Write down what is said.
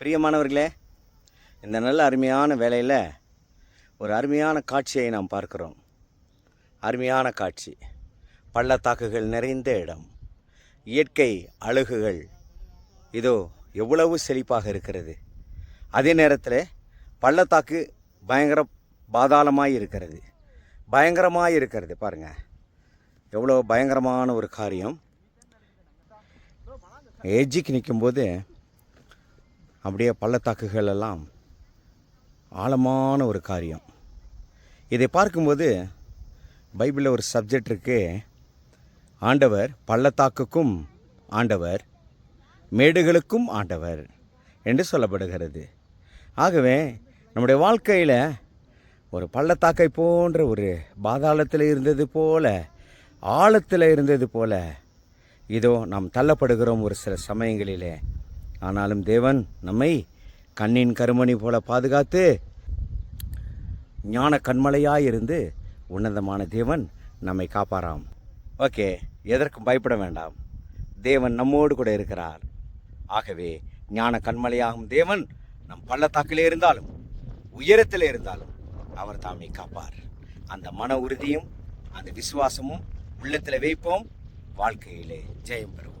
பிரியமானவர்களே இந்த நல்ல அருமையான வேலையில் ஒரு அருமையான காட்சியை நாம் பார்க்கிறோம். அருமையான காட்சி. பள்ளத்தாக்குகள் நிறைந்த இடம். இயற்கை அழகுகள். இதோ எவ்வளவு செழிப்பாக இருக்கிறது. அதே நேரத்தில் பள்ளத்தாக்கு பயங்கர பாதாளமாக இருக்கிறது. பயங்கரமாக இருக்கிறது பாருங்கள் எவ்வளோ பயங்கரமான ஒரு காரியம். எஜ்ஜிக்கு நிற்கும்போது அப்படியே பள்ளத்தாக்குகள் எல்லாம் ஆழமான ஒரு காரியம். இதை பார்க்கும்போது பைபிளில் ஒரு சப்ஜெக்ட் இருக்கு. ஆண்டவர் பள்ளத்தாக்குக்கும் ஆண்டவர் மேடுகளுக்கும் ஆண்டவர் என்று சொல்லப்படுகிறது. ஆகவே நம்முடைய வாழ்க்கையில் ஒரு பள்ளத்தாக்கை போன்ற ஒரு பாதாளத்தில் இருந்தது போல ஆழத்தில் இருந்தது போல இதோ நாம் தள்ளப்படுகிறோம் ஒரு சில சமயங்களிலே. ஆனாலும் தேவன் நம்மை கண்ணின் கருமணி போல பாதுகாத்து ஞான கண்மலையாயிருந்து உன்னதமான தேவன் நம்மை காப்பாராம். ஓகே எதற்கும் பயப்பட வேண்டாம். தேவன் நம்மோடு கூட இருக்கிறார். ஆகவே ஞான கண்மலையாகும் தேவன் நம் பள்ளத்தாக்கிலே இருந்தாலும் உயரத்தில் இருந்தாலும் அவர் தாமே காப்பார். அந்த மன உறுதியும் அந்த விசுவாசமும் உள்ளத்தில் வைப்போம். வாழ்க்கையிலே ஜெயம் பெறுவோம்.